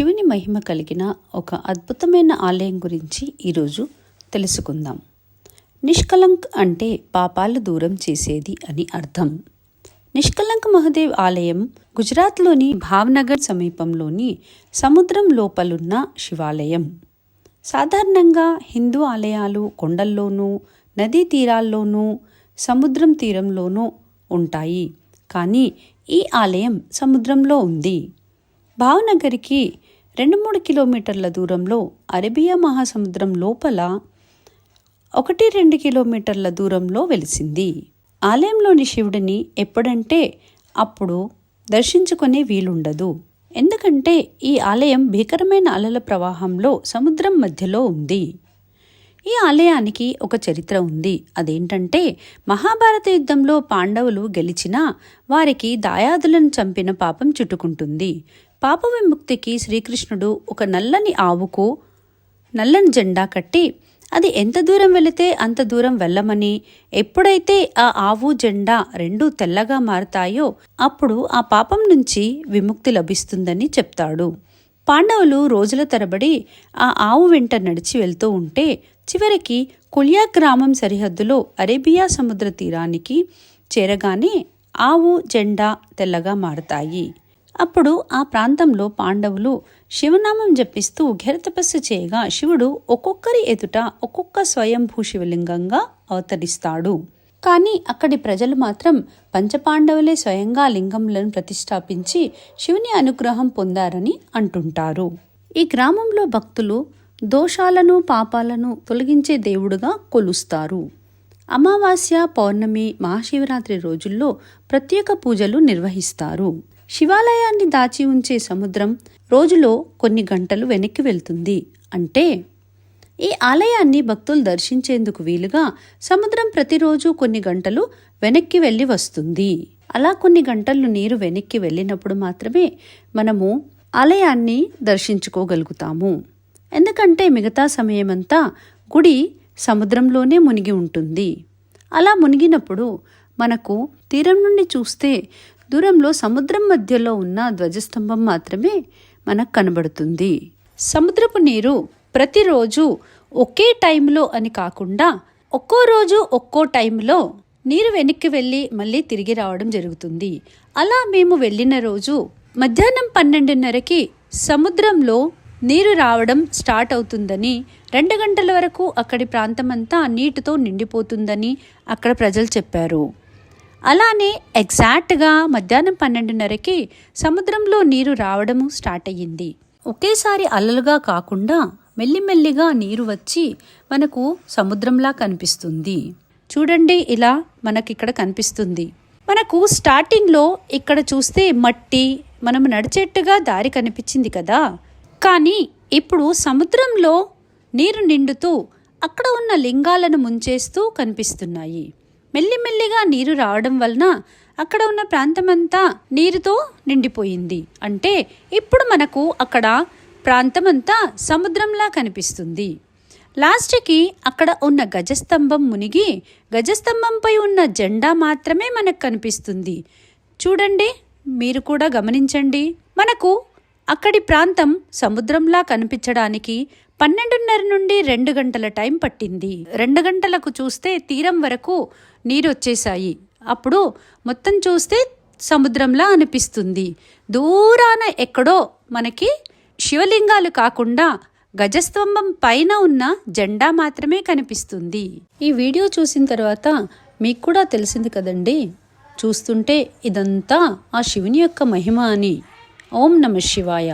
శివుని మహిమ కలిగిన ఒక అద్భుతమైన ఆలయం గురించి ఈరోజు తెలుసుకుందాం. నిష్కలంక్ అంటే పాపాలు దూరం చేసేది అని అర్థం. నిష్కలంక్ మహదేవ్ ఆలయం గుజరాత్లోని భావ్నగర్ సమీపంలోని సముద్రం లోపలున్న శివాలయం. సాధారణంగా హిందూ ఆలయాలు కొండల్లోనూ నదీ తీరాల్లోనూ సముద్రం తీరంలోనూ ఉంటాయి. కానీ ఈ ఆలయం సముద్రంలో ఉంది. భావనగర్కి రెండు మూడు కిలోమీటర్ల దూరంలో అరేబియా మహాసముద్రం లోపల ఒకటి రెండు కిలోమీటర్ల దూరంలో వెలిసింది. ఆలయంలోని శివుడిని ఎప్పుడంటే అప్పుడు దర్శించుకునే వీలుండదు. ఎందుకంటే ఈ ఆలయం భీకరమైన అలల ప్రవాహంలో సముద్రం మధ్యలో ఉంది. ఈ ఆలయానికి ఒక చరిత్ర ఉంది. అదేంటంటే మహాభారత యుద్ధంలో పాండవులు గెలిచినా వారికి దాయాదులను చంపిన పాపం చుట్టుకుంటుంది. పాప విముక్తికి శ్రీకృష్ణుడు ఒక నల్లని ఆవుకు నల్లని జెండా కట్టి అది ఎంత దూరం వెళితే అంత దూరం వెళ్ళమని ఎప్పుడైతే ఆ ఆవు జెండా రెండు తెల్లగా మారతాయో అప్పుడు ఆ పాపం నుంచి విముక్తి లభిస్తుందని చెప్తాడు. పాండవులు రోజుల తరబడి ఆ ఆవు వెంట నడిచి వెళ్తూ ఉంటే చివరికి కులియా గ్రామం సరిహద్దులో అరేబియా సముద్ర తీరానికి చేరగానే ఆవు జెండా తెల్లగా మారతాయి. అప్పుడు ఆ ప్రాంతంలో పాండవులు శివనామం జపిస్తూ ఘరతపస్సు చేయగా శివుడు ఒక్కొక్కరి ఎదుట ఒక్కొక్క స్వయంభూ శివలింగంగా అవతరిస్తాడు. కానీ అక్కడి ప్రజలు మాత్రం పంచపాండవులే స్వయంగా లింగములను ప్రతిష్టాపించి శివుని అనుగ్రహం పొందారని అంటుంటారు. ఈ గ్రామంలో భక్తులు దోషాలను పాపాలను తొలగించే దేవుడుగా కొలుస్తారు. అమావాస్య పౌర్ణమి మహాశివరాత్రి రోజుల్లో ప్రత్యేక పూజలు నిర్వహిస్తారు. శివాలయాన్ని దాచి ఉంచే సముద్రం రోజులో కొన్ని గంటలు వెనక్కి వెళ్తుంది. అంటే ఈ ఆలయాన్ని భక్తులు దర్శించేందుకు వీలుగా సముద్రం ప్రతిరోజు కొన్ని గంటలు వెనక్కి వెళ్ళి వస్తుంది. అలా కొన్ని గంటలు నీరు వెనక్కి వెళ్ళినప్పుడు మాత్రమే మనము ఆలయాన్ని దర్శించుకోగలుగుతాము. ఎందుకంటే మిగతా సమయమంతా గుడి సముద్రంలోనే మునిగి ఉంటుంది. అలా మునిగినప్పుడు మనకు తీరం నుండి చూస్తే దూరంలో సముద్రం మధ్యలో ఉన్న ధ్వజస్తంభం మాత్రమే మనకు కనబడుతుంది. సముద్రపు నీరు ప్రతిరోజు ఒకే టైంలో అని కాకుండా ఒక్కో రోజు ఒక్కో టైంలో నీరు వెనక్కి వెళ్ళి మళ్ళీ తిరిగి రావడం జరుగుతుంది. అలా మేము వెళ్ళిన రోజు మధ్యాహ్నం పన్నెండున్నరకి సముద్రంలో నీరు రావడం స్టార్ట్ అవుతుందని రెండు గంటల వరకు అక్కడి ప్రాంతమంతా నీటితో నిండిపోతుందని అక్కడ ప్రజలు చెప్పారు. అలానే ఎగ్జాక్ట్గా మధ్యాహ్నం పన్నెండున్నరకి సముద్రంలో నీరు రావడము స్టార్ట్ అయ్యింది. ఒకేసారి అలలుగా కాకుండా మెల్లిమెల్లిగా నీరు వచ్చి మనకు సముద్రంలా కనిపిస్తుంది. చూడండి ఇలా మనకిక్కడ కనిపిస్తుంది. మనకు స్టార్టింగ్లో ఇక్కడ చూస్తే మట్టి మనం నడిచేట్టుగా దారి కనిపించింది కదా. కానీ ఇప్పుడు సముద్రంలో నీరు నిండుతూ అక్కడ ఉన్న లింగాలను ముంచేస్తూ కనిపిస్తున్నాయి. మెల్లిమెల్లిగా నీరు రావడం వలన అక్కడ ఉన్న ప్రాంతమంతా నీరుతో నిండిపోయింది. అంటే ఇప్పుడు మనకు అక్కడ ప్రాంతమంతా సముద్రంలా కనిపిస్తుంది. లాస్ట్కి అక్కడ ఉన్న గజస్తంభం మునిగి గజస్తంభంపై ఉన్న జెండా మాత్రమే మనకు కనిపిస్తుంది. చూడండి మీరు కూడా గమనించండి. మనకు అక్కడి ప్రాంతం సముద్రంలా కనిపించడానికి పన్నెండున్నర నుండి రెండు గంటల టైం పట్టింది. రెండు గంటలకు చూస్తే తీరం వరకు నీరు వచ్చేసాయి అప్పుడు మొత్తం చూస్తే సముద్రంలా అనిపిస్తుంది. దూరాన ఎక్కడో మనకి శివలింగాలు కాకుండా గజస్తంభం పైన ఉన్న జెండా మాత్రమే కనిపిస్తుంది. ఈ వీడియో చూసిన తర్వాత మీకు కూడా తెలిసింది కదండి? చూస్తుంటే ఇదంతా ఆ శివుని యొక్క మహిమ అని. ఓం నమ శివాయ.